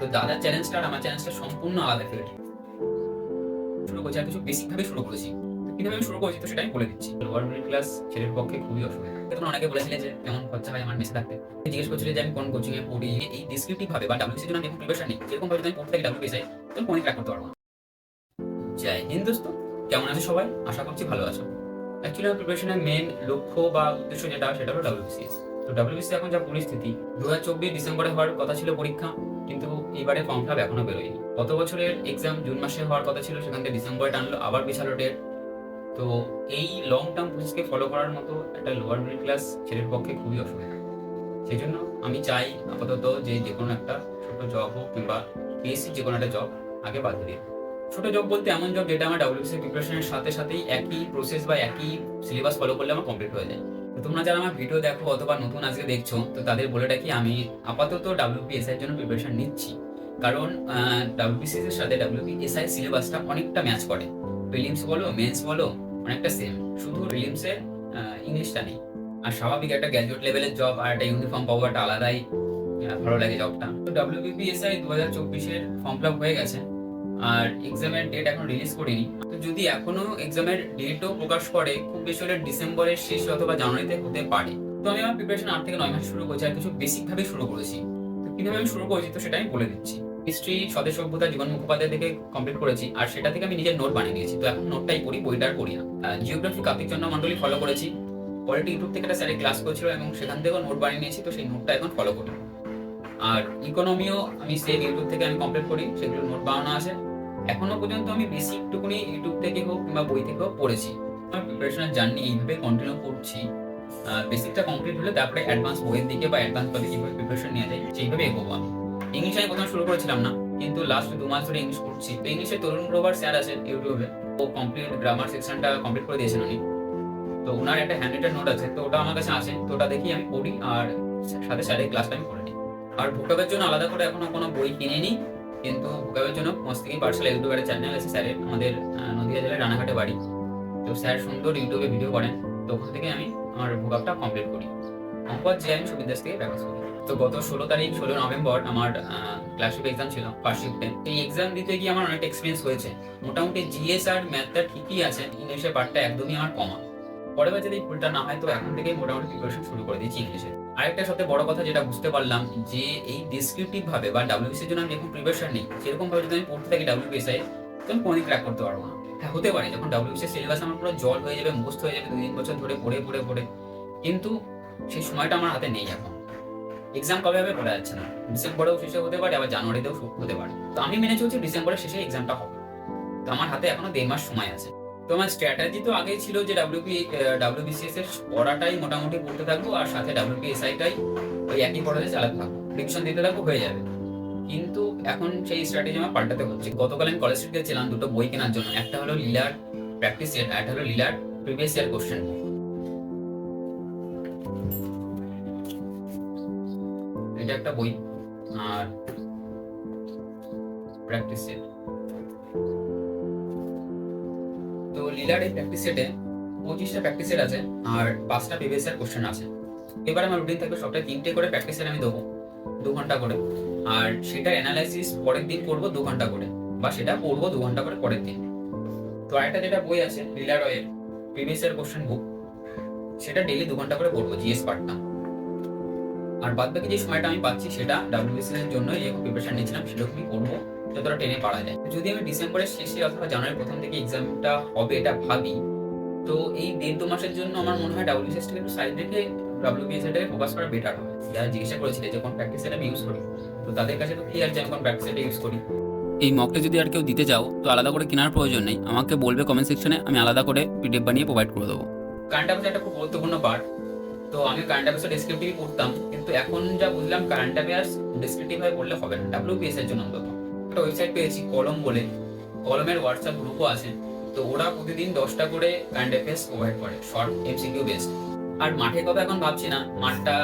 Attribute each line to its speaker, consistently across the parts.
Speaker 1: তো দাদার চ্যালেঞ্জটা আর আমার চ্যালেঞ্জটা সম্পূর্ণ আলাদা ফিল্ড শুরু করছি আর কিছু বেসিক ভাবে শুরু করেছি। কীভাবে আমি শুরু করেছি তো সেটা আমি বলে দিচ্ছি। লোয়ার মিডল ক্লাস ছেলের পক্ষে খুবই অসুবিধা। তোমরা অনেকে বলেছিলে যে কেমন খরচা হয় আমার মেসে থাকতে। জিজ্ঞেস করছিলে যে আমি কোন কোচিং এ পড়ি? এই ডিসক্রিপটিভ ভাবে বা ডাব্লিউসি জন্য আমি এখন প্রিপারেশন নিই। যেরকম ভাবে আমি পড়তে থাকি তো কোনো ক্র্যাক করতে পারব না। জয় হিন্দ দোস্ত। কেমন আছো সবাই? আশা করছি ভালো আছো। অ্যাকচুয়ালি আমার প্রিপারেশনের মেন লক্ষ্য বা উদ্দেশ্য যেটা সেটা হলো ডাব্লিউবিসিএস তো ডাব্লিউবিসি এখন যা পরিস্থিতি দু হাজার চব্বিশ ডিসেম্বরে হওয়ার কথা ছিল পরীক্ষা। কিন্তু এইবারে ফর্ম ফিল এখনও বেরোয়নি। গত বছরের এক্সাম জুন মাসে হওয়ার কথা ছিল, সেখান থেকে ডিসেম্বরে টানলো, আবার পিছালো ডেট তো এই লং টার্ম প্রসেসকে ফলো করার মতো একটা লোয়ার মিডল ক্লাস ছেলের পক্ষে খুবই অসুবিধা। সেই জন্য আমি চাই আপাতত যে যে কোনো একটা ছোট জব হোক কিংবা পিএসসি যে কোনো একটা জব আগে বাদ দিয়ে। ছোট জব বলতে এমন জব যেটা আমার ডাব্লিউসি প্রিপারেশনের সাথে সাথেই একই প্রসেস বা একই সিলেবাস ফলো করলে আমার কমপ্লিট হয়ে যায়। তোমরা যারা আমার ভিডিও দেখো অথবা নতুন আজকে দেখছ, তো তাদের বলে রাখি আমি আপাতত ডাব্লিউপিএসআই এর জন্য প্রিপারেশন নিচ্ছি। কারণ ডাব্লিউপিসিএস এর সাথে ডাব্লিউপিএসআই সিলেবাসটা অনেকটা ম্যাচ করে। প্রিলিমস বলো মেন্স বলো, অনেকটা সেম শুধু প্রিলিমসে ইংলিশটা নেই। আর স্বাভাবিক একটা গ্র্যাজুয়েট লেভেলের জব আর একটা ইউনিফর্ম পাওয়াটা আলাদাই ভালো লাগে জবটা তো ডাব্লিউবিপিএসআই দু হাজার চব্বিশের ফর্ম ফিল আপ হয়ে গেছে। আর এক্সামের ডেট এখন রিলিজ করিনি। তো যদি এখনও এক্সামের ডেটও প্রকাশ করে, খুব বেশি হলে ডিসেম্বরের শেষ অথবা জানুয়ারিতে হতে পারে। তো আমি আমার প্রিপারেশন আট থেকে নয় মাস শুরু করেছি আর কিছু বেসিক ভাবে শুরু করেছি। তো কীভাবে আমি শুরু করেছি তো সেটা আমি বলে দিচ্ছি। হিস্ট্রি স্বদেশ সভ্যতা, জীবন মুখোপাধ্যায় থেকে কমপ্লিট করেছি আর সেটা থেকে আমি নিজের নোট বানিয়ে নিয়েছি। তো এখন নোটটাই পড়ি, বইটা পড়ি না। জিওগ্রাফি চন্দ্র মন্ডলী ফলো করেছি। পলিটি ইউটিউব থেকে একটা স্যারের ক্লাস করেছিল এবং সেখান থেকেও নোট বানিয়ে নিয়েছি, তো সেই নোটটা এখন ফলো করি আর ইকোনমিও আমি সেম ইউটিউব থেকে আমি কমপ্লিট করি, সেগুলো নোট বানানো আছে। এখনও পর্যন্ত আমি বেশি একটুখানি ইউটিউব থেকে হোক কিংবা বই থেকে হোক পড়েছি। আমার প্রিপারেশনের জার্নি এইভাবে কন্টিনিউ করছি। বেসিকটা কমপ্লিট হলে তারপরে অ্যাডভান্স বইয়ের দিকে বা অ্যাডভান্স ভাবে কীভাবে প্রিপারেশন নেওয়া যায়, সেইভাবে এগোবো আমি। ইংলিশ আমি প্রথমে শুরু করেছিলাম না, কিন্তু লাস্ট দু মাস ধরে ইংলিশ পড়ছি। তো ইংলিশে তরুণ গ্রোভার স্যার আছে ইউটিউবে ও কমপ্লিট গ্রামার সেকশনটা কমপ্লিট করে দিয়েছেন উনি। তো ওনার একটা হ্যান্ড রিটেন নোট আছে, তো ওটা আমার কাছে আছে। তো ওটা দেখি আমি পড়ি, আর সাথে স্যারের ক্লাসটা আমি করে নিই। আর ভোকাবের জন্য আলাদা করে এখনও কোনো বই কিনে নিই কিন্তু ভোকাবের জন্য মস্তিকি পার্সেল ইউটিউবের চ্যানেল আছে স্যারের, আমাদের নদিয়া জেলার রানাঘাটে বাড়ি। তো স্যার সুন্দর ইউটিউবে ভিডিও করেন, তো ওখান থেকে আমি আমার ভোকাবটা কমপ্লিট করি। অঙ্ক যে আমি থেকে ব্যাপার করি। তো গত ষোলো তারিখ, ষোলো নভেম্বর আমার ক্লাসিক এক্সাম ছিল ফার্স্ট শিফটে এই এক্সাম দিতে গিয়ে আমার অনেক এক্সপিরিয়েন্স হয়েছে। মোটামুটি জিএস আর ম্যাথটা ঠিকই আছে ইংলিশের পার্টটা একদমই আমার কমা। পরের বার যদি ভুলটা না হয়, তো এখন থেকেই মোটামুটি প্রিপারেশন শুরু করে দিয়েছি ইংলিশে আরেকটা সবচেয়ে বড় কথা যেটা বুঝতে পারলাম যে এই ডিসক্রিপটিভ ভাবে বা ডাব্লিউবিসি এর জন্য আমি এখন প্রিপারেশন নেই। সেরকম ভাবে যদি আমি পড়তে থাকি ডাব্লিউবিএসআই তো আমি কোনোদিন ক্র্যাক করতে পারব না। হ্যাঁ হতে পারে, যখন ডাব্লিউবিসি সিলেবাস আমার পুরো জল হয়ে যাবে মুখস্থ হয়ে যাবে দুই তিন বছর ধরে পড়ে পড়ে পড়ে। কিন্তু সেই সময়টা আমার হাতে নেই এখন। এক্সাম কবে হবে বলা যাচ্ছে না। ডিসেম্বরেও শেষে হতে পারে, আবার জানুয়ারিতেও হতে পারে। তো আমি মেনে চলছি ডিসেম্বরের শেষে এক্সামটা হবে। তো আমার হাতে এখনও দেড় মাস সময় আছে। তো আমার স্ট্র্যাটেজি তো আগেই ছিল যে ডাব্লিউপি ডাব্লিউবিসিএস এর পড়াটাই মোটামুটি পড়তে থাকব আর সাথে ডাব্লিউপিএসআইটাই ওই একই পড়াতে চালাতে থাকব। রিভিশন দিতে থাকব, হয়ে যাবে। কিন্তু এখন সেই স্ট্র্যাটেজি আমার পাল্টাতে হচ্ছে। গতকাল আমি কলেজ স্ট্রিট গেছিলাম দুটো বই কেনার জন্য। একটা হলো লিলার প্র্যাকটিস আর একটা হলো লিলার প্রিভিয়াস ইয়ার কোশ্চেন এটা একটা বই, আর প্র্যাকটিস সেট এই প্র্যাকটিস সেটে পঁচিশটা প্র্যাকটিস সেট আছে আর পাঁচটা প্রিভিয়াস ইয়ার কোশ্চেন আছে। এবার আমার রুটিন থাকবে সপ্তাহে তিনটে করে প্র্যাকটিস সেট আমি দেবো, দু ঘণ্টা করে। আর সেটার অ্যানালাইসিস পরের দিন করব দু ঘণ্টা করে বা সেটা পড়ব দু ঘণ্টা করে পরের দিন। তো আরেকটা যেটা বই আছে লিলার রয়ের প্রিভিয়াস ইয়ার কোশ্চেন বুক সেটা ডেইলি দু ঘণ্টা করে পড়ব জিএস পার্টটা আর বাদ বাকি যে সময়টা আমি পাচ্ছি সেটা ডাব্লিউবিসি এর জন্য যেরকম প্রিপারেশন নিয়েছিলাম সেরকমই করব যতটা টেনে পারা যায়। যদি আমি ডিসেম্বরের শেষে অথবা জানুয়ারির প্রথম থেকে এক্সামটা হবে এটা ভাবি তো এই দেড় দু মাসের জন্য আমার মনে হয় ডাব্লিউবিসিএস টাকে একটু সাইড রেখে ডাব্লিউবিএসএটাকে ফোকাস করা বেটার হবে। যারা জিজ্ঞাসা করেছিলে যে কোন প্র্যাকটিস আমি ইউজ করি তো তাদের কাছে তো ক্লিয়ার যে আমি কোন প্র্যাকটিস ইউজ করি।
Speaker 2: এই মকটা যদি আর কেউ দিতে চাও তো আলাদা করে কেনার প্রয়োজন নেই। আমাকে বলবে কমেন্ট সেকশনে আমি আলাদা করে পিডিএফ বানিয়ে প্রোভাইড করে দেবো।
Speaker 1: কারেন্ট অ্যাফেয়ার্স একটা খুব গুরুত্বপূর্ণ পার্ট তো আমি কারেন্ট অ্যাফেয়ার্স ডেসক্রিপটিভ পড়তাম কিন্তু এখন যা বুঝলাম কারেন্ট অ্যাফেয়ার্স ডেসক্রিপটিভ হয়ে পড়লে হবে না। ডাব্লিউপিএস এর জন্য অন্তত। একটা ওয়েবসাইট পেয়েছি, কলম বলে। কলমের হোয়াটসঅ্যাপ গ্রুপও আছে। তো ওরা প্রতিদিন দশটা করে কারেন্ট অ্যাফেয়ার্স প্রোভাইড করে শর্ট এমসিকিউ বেসড আর মাঠের কথা এখন ভাবছি না, মাঠটা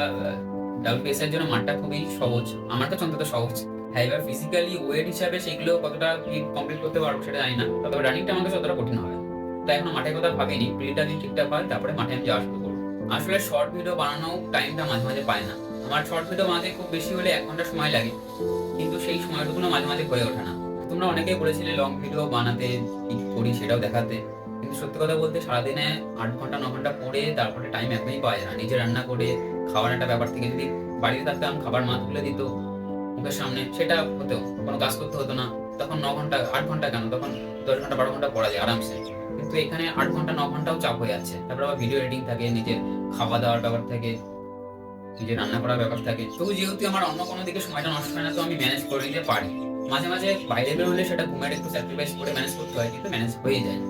Speaker 1: ডাব্লিউপিএস এর জন্য মাঠটা খুবই সহজ। আমার কাছে অন্তত সহজ। হ্যাঁ এবার ফিজিক্যালি ওয়েট হিসাবে সেগুলো কতটা কমপ্লিট করতে পারব সেটা জানি না, তবে রানিংটা আমার কাছে অতটা কঠিন হবে তো এখনও মাঠের কথা ভাবিনি প্রিটা যদি ঠিকঠাক হয়, তারপরে মাঠে আমি যাওয়া শুরু করব। আসলে শর্ট ভিডিও বানানো টাইমটা মাঝে মাঝে পায় না। আমার শর্ট ভিডিও বানাতে খুব বেশি হলে এক ঘণ্টা সময় লাগে। কিন্তু সেই সময়টুকুনো মাঝে মাঝে হয়ে ওঠে না। তোমরা অনেকেই বলেছিলে লং ভিডিও বানাতে কি করি সেটাও দেখাতে। কিন্তু সত্যি কথা বলতে সারাদিনে আট ঘণ্টা, ন ঘণ্টা পড়ে তারপরে টাইম একদমই পাওয়া যায় না। নিজে রান্না করে খাওয়ার একটা ব্যাপার থেকে যদি বাড়িতে থাকতাম, খাবার মা তুলে দিত, মুখের সামনে, সেটা হতো, কোনো কাজ করতে হতো না। তখন ন ঘণ্টা, আট ঘণ্টা কেন? তখন দশ ঘণ্টা, বারো ঘণ্টা পড়া যায় আরামসে। কিন্তু এখানে আট ঘণ্টা, ন ঘন্টাও চাপ হয়ে যাচ্ছে। তারপর আবার ভিডিও এডিটিং থাকে, নিজের খাওয়া দাওয়ার ব্যাপার থাকে। নিজে রান্না করার ব্যাপার থাকে। তবু যেহেতু আমার অন্য কোনো দিকে সময়টা নষ্ট হয় না, তো আমি ম্যানেজ করে নিতে পারি। মাঝে মাঝে বাইরে বেরোলে সেটা ঘুমের একটু স্যাক্রিফাইস করে ম্যানেজ করতে হয়, কিন্তু ম্যানেজ হয়ে যায়।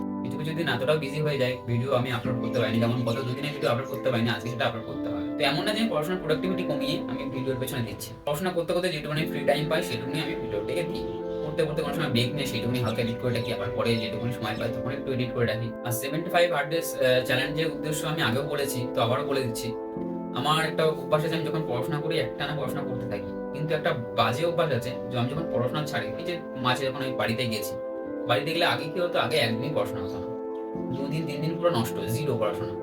Speaker 1: কিছু দিন এতটাও বিজি হয়ে যায় ভিডিও আমি আপলোড করতে পারিনি। যেমন গত দুদিনে ভিডিও আপলোড করতে পারিনি, আজকে সেটা আপলোড করতে হয় তো এমন না যে পড়াশোনার প্রোডাক্টিভিটি কমিয়ে আমি ভিডিওর পেছনে দিচ্ছি। পড়াশোনা করতে করতে যেটুকুনি ফ্রি টাইম পাই, সেটুকুনি আমি ভিডিওটাকে দিই। করতে করতে কোনো সময় ব্রেক নেই, সেটুকুনি হালকা এডিট করে রাখি, আবার পরে যেটুকুনি সময় পাই তখন একটু এডিট করে রাখি। আর সেভেন্টি ফাইভ হার্ড ডেজ চ্যালেঞ্জের উদ্দেশ্য আমি আগেও বলেছি, তো আবারও বলে দিচ্ছি। আমার একটা অভ্যাস আছে, আমি যখন পড়াশোনা করি একটা না পড়াশোনা করতে থাকি। কিন্তু একটা বাজে অভ্যাস আছে, যে আমি যখন পড়াশোনা ছাড়ি, এই যে মাঝে যখন আমি বাড়িতে গেছি, বাড়িতে গেলে আগে কি হতো? আগে একদিনই পড়াশোনা হতো না। দুদিন, তিন দিন পুরো নষ্ট জিরো পড়াশোনা।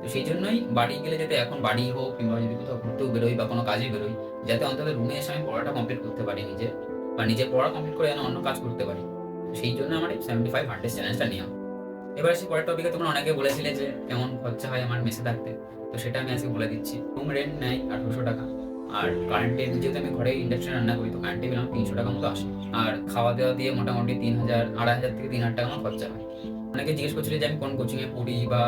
Speaker 1: তো সেই জন্যই বাড়ি গেলে যাতে এখন বাড়ি হোক, কিংবা যদি কোথাও ঘুরতেও বেরোই বা কোনো কাজে বেরোই, যাতে অন্তত রুমে এসে আমি পড়াটা কমপ্লিট করতে পারি নিজে, বা নিজে পড়া কমপ্লিট করে যেন অন্য কাজ করতে পারি। সেই জন্য আমার সেভেন্টি ফাইভ হান্ড্রেড চ্যালেঞ্জটা নিয়ম এবার আসি পরের টপিকে তোমরা অনেকে বলেছিলে যে কেমন খরচা হয় আমার মেসে থাকতে। তো সেটা আমি আজকে বলে দিচ্ছি। রুম রেন্ট নেয় আঠারোশো টাকা। আর কারেন্টের যেহেতু আমি ঘরে ইন্ডাকশন রান্না করি, তো কারেন্টে বিল আমার তিনশো টাকা মতো আসে। আর খাওয়া দাওয়া দিয়ে মোটামুটি তিন হাজার, আড়াই হাজার থেকে তিন হাজার টাকা আমার খরচা হয়। অনেকে জিজ্ঞেস করছিল যে আমি কোন কোচিং এ পড়ি বা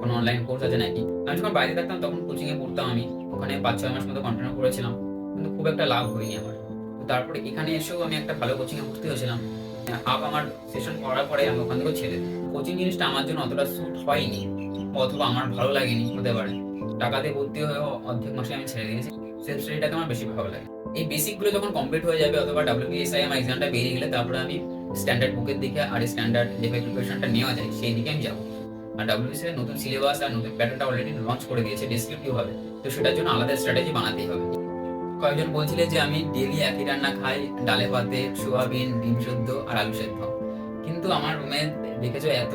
Speaker 1: কোনো অনলাইন কোর্স আছে নাকি? আমি যখন বাইরে থাকতাম তখন কোচিংয়ে পড়তাম আমি। ওখানে পাঁচ ছয় মাস মতো কন্টিনিউ করেছিলাম। কিন্তু খুব একটা লাভ হয়নি আমার। তারপরে এখানে এসেও আমি একটা ভালো কোচিং এ ভর্তি হয়েছিলাম। হাফ আমার সেশন করার পরে আমি ওখান থেকেও ছেড়ে কোচিং জিনিসটা আমার জন্য অতটা স্যুট হয়নি, অথবা আমার ভালো লাগেনি হতে পারে। টাকা দিয়ে ভর্তি হয়ে অর্ধেক মাসে আমি ছেড়ে দিয়েছি। সেলফ স্টাডিটাকে আমার বেশি ভালো লাগে। এই বেসিকগুলো যখন কমপ্লিট হয়ে যাবে অথবা ডাব্লিউপিএসআই আমার এক্সামটা বেরিয়ে গেলে তারপরে আমি স্ট্যান্ডার্ড বুকের দিকে আর স্ট্যান্ডার্ড যেভাবে প্রিপারেশনটা নেওয়া যায়, সেই দিকে আমি যাব। আর ডাব্লিউপিএসআই নতুন সিলেবাস আর নতুন প্যাটার্নটা অলরেডি লঞ্চ করে দিয়েছে ডেসক্রিপটিভ হবে তো সেটার জন্য আলাদা স্ট্র্যাটেজি বানাতেই হবে। কয়েকজন বলছিলে যে আমি ডেলি একই রান্না খাই, ডালে ভাতে, সোয়াবিন, ডিম সেদ্ধ আর আলু সেদ্ধ। কিন্তু আমার রুমে দেখেছ এত,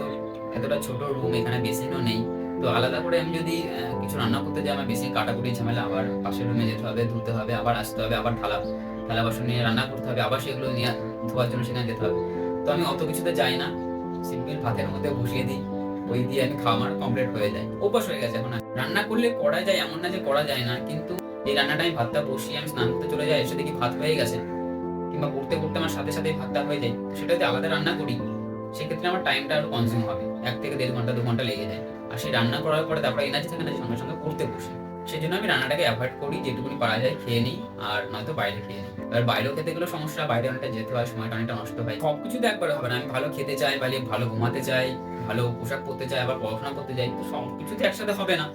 Speaker 1: এতটা ছোট রুম এখানে বেসিনও নেই। তো আলাদা করে আমি যদি কিছু রান্না করতে যাই, আমার বেশি কাটাকুটি ঝামেলা, আবার পাশের রুমে যেতে হবে, ধুতে হবে, আবার আসতে হবে, আবার থালা থালা বাসন নিয়ে রান্না করতে হবে, আবার সেগুলো নিয়ে ধোয়ার জন্য সেখানে যেতে হবে। তো আমি অত কিছুতে যাই না সিম্পল ভাতের মধ্যে বসিয়ে দিই, ওই দিয়ে আমি খাওয়া আমার কমপ্লিট হয়ে যায়। অভ্যাস হয়ে গেছে এখন রান্না করলে করা যায়, এমন না যে করা যায় না, কিন্তু এই রান্নাটা আমি ভাতটা বসিয়ে আমি স্নান করতে চলে যাই, এসে দেখি ভাত হয়ে গেছে। কিংবা করতে করতে আমার সাথে সাথে ভাতটা হয়ে যায়। সেটা যদি আলাদা রান্না করি, সেক্ষেত্রে আমার টাইমটা আরও কনজিউম হবে। এক থেকে দেড় ঘণ্টা, দু ঘণ্টা লেগে যায়। আর সেই রান্না করার পরে তারপরে এনার্জি থাকে না, সঙ্গে সঙ্গে করতে বসি। সেই জন্য আমি রান্নাটাকে অ্যাভয়েড করি, যেটুকুনি পারা যায় খেয়ে নিই, আর নয়তো বাইরে খেয়ে নিই। এবার বাইরেও খেতে গেলেও সমস্যা, বাইরে অনেকটা যেতে হয় সময়টা অনেকটা নষ্ট হয়। সব কিছু তো একবারে হবে না, আমি ভালো খেতে চাই বা ভালো ঘুমাতে চাই, ভালো পোশাক পরতে চাই, আবার পড়াশোনা করতে চাই তো সব কিছু তো একসাথে হবে না।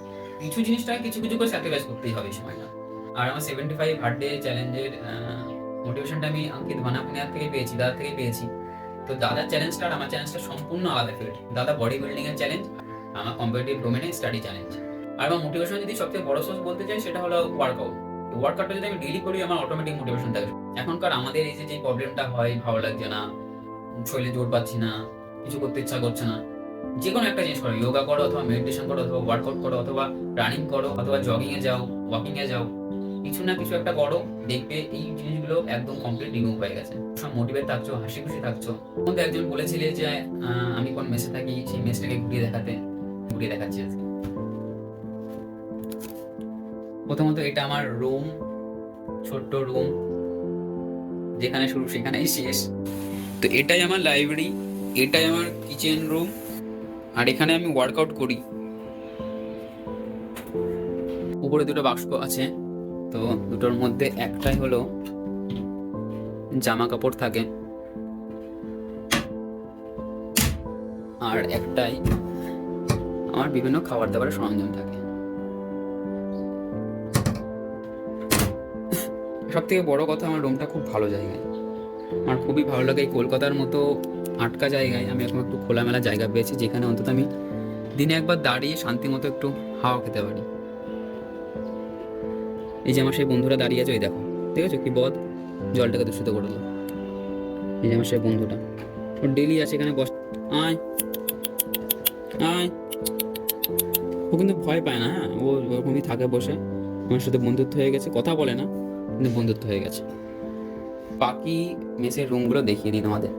Speaker 1: কিছু জিনিসটাকে কিছু কিছু করে স্যাক্রিফাইস করতেই হবে সময়টা। আর আমার সেভেন্টি ফাইভ হার্ড ডে চ্যালেঞ্জের মোটিভেশনটা আমি অঙ্কিত ভানাপুনিয়ার থেকে পেয়েছি দাদা থেকে পেয়েছি। তো দাদার চ্যালেঞ্জটা আর আমার চ্যালেঞ্জটা সম্পূর্ণ আলাদা ফিল্ড দাদা বডি বিল্ডিং এর চ্যালেঞ্জ আমার কম্পিটিটিভ ডোমেনে স্টাডি চ্যালেঞ্জ আর আমার মোটিভেশন যদি সবথেকে বড় সোর্স বলতে চাই, সেটা হলো ওয়ার্কআউট ওয়ার্কআউটটা যদি আমি ডেলি করি, আমার অটোমেটিক মোটিভেশন থাকে। এখনকার আমাদের এই যে প্রবলেমটা হয়, ভালো লাগছে না, শরীরে জোর পাচ্ছি না, কিছু করতে ইচ্ছা করছে না যে কোনো একটা জিনিস করো যোগা করো অথবা মেডিটেশন করো অথবা ওয়ার্কআউট করো অথবা রানিং করো অথবা জগিং এ যাও ওয়াকিং এ যাও, কিছু না কিছু একটা করো, দেখবে এই জিনিসগুলো একদম কমপ্লিট রিমুভ হয়ে গেছে। সব মোটিভেট থাকছো, হাসি খুশি থাকছো। মধ্যে একজন বলেছিলে যে আমি কোন মেসে থাকি, সেই মেসটাকে ঘুরিয়ে দেখাতে। ঘুরিয়ে দেখাচ্ছি আজকে। প্রথমত এটা আমার রুম ছোট্ট রুম যেখানে শুরু, সেখানেই শেষ। তো এটাই আমার লাইব্রেরি এটাই আমার কিচেন রুম আর এখানে আমি ওয়ার্কআউট করি। উপরে দুটো বাক্স আছে, তো দুটোর মধ্যে একটাই হলো জামা কাপড় থাকে। আর একটাই আমার বিভিন্ন খাবার দাবারের সরঞ্জাম থাকে। সব থেকে বড় কথা আমার রুমটা খুব ভালো জায়গায়। আমার খুবই ভালো লাগে এই কলকাতার মতো আটকা জায়গায়। আমি এখন একটু খোলামেলা জায়গা পেয়েছি যেখানে অন্তত আমি দিনে একবার দাঁড়িয়ে শান্তি মতো একটু হাওয়া খেতে পারি। এই যে আমার সেই বন্ধুরা দাঁড়িয়ে আছে ওই দেখো, ঠিক আছে? কি বদ, জলটাকে দূষিত করে দিল। এই যে আমার সেই বন্ধুটা। ও ডেলি আছে এখানে বস আয় আয়। ভয় পায় না হ্যাঁ? ও ওরকমই থাকে বসে। আমার সাথে বন্ধুত্ব হয়ে গেছে, কথা বলে না, কিন্তু বন্ধুত্ব হয়ে গেছে।
Speaker 2: বাকি মেসের রুমগুলো দেখিয়ে দিই তোমাদের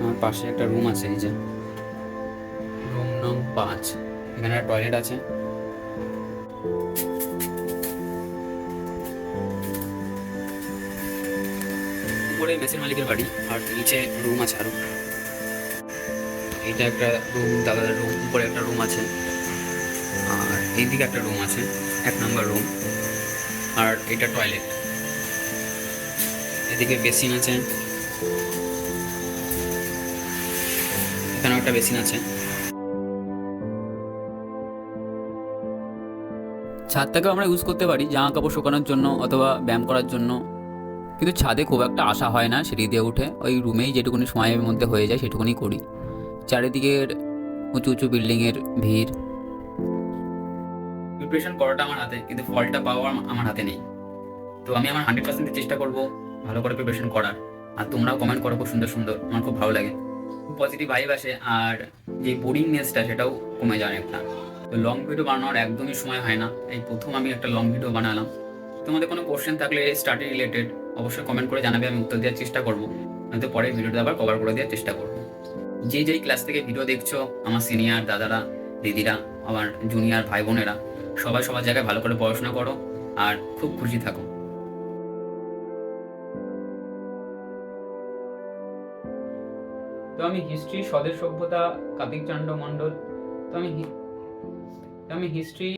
Speaker 2: আমার পাশে একটা রুম আছে, এই যে। রুম নং পাঁচ। এখানে টয়লেট আছে। উপরে মেসের মালিকের বাড়ি, আর নিচে রুম আছে আরও। এইটা একটা রুম দাদার রুম উপরে একটা রুম আছে। আর এইদিকে একটা রুম আছে, এক নম্বর রুম আর এটা টয়লেট এদিকে বেসিন আছে। এখানেও একটা বেসিন আছে। ছাদটাকেও আমরা ইউজ করতে পারি, জামা কাপড় শুকানোর জন্য অথবা ব্যায়াম করার জন্য। কিন্তু ছাদে খুব একটা আশা হয় না, সিঁড়ি দিয়ে উঠে। ওই রুমেই যেটুকুনি সময়ের মধ্যে হয়ে যায়, সেটুকুনি করি। চারিদিকের উঁচু উঁচু বিল্ডিংয়ের ভিড়। প্রিপারেশন করাটা আমার হাতে, কিন্তু ফলটা পাওয়া আমার হাতে নেই। তো আমি আমার হান্ড্রেড পার্সেন্ট চেষ্টা করব ভালো করে প্রিপারেশন করার। আর তোমরাও কমেন্ট করো, খুব সুন্দর সুন্দর, আমার খুব ভালো লাগে। খুব পজিটিভ ভাইব আসে, আর যে বোরিংনেসটা সেটাও কমে যায় অনেকটা তো লং ভিডিও বানানোর একদমই সময় হয় না। এই প্রথম আমি একটা লং ভিডিও বানালাম। তোমাদের কোনো কোশ্চেন থাকলে স্টাডি রিলেটেড অবশ্যই কমেন্ট করে জানাবে, আমি উত্তর দেওয়ার চেষ্টা করব। হয়তো পরে ভিডিওটা আবার কভার করে দেওয়ার চেষ্টা করব। যে যেই ক্লাস থেকে ভিডিও দেখছ, আমার সিনিয়র দাদারা, দিদিরা, আমার জুনিয়র ভাই বোনেরা সবাই সবার জায়গায় ভালো করে পড়াশোনা করো আর খুব খুশি থাকো। তো আমি হিস্ট্রি স্বদেশ সভ্যতা কার্তিক চান্ড মণ্ডল, তো আমি আমি হিস্ট্রি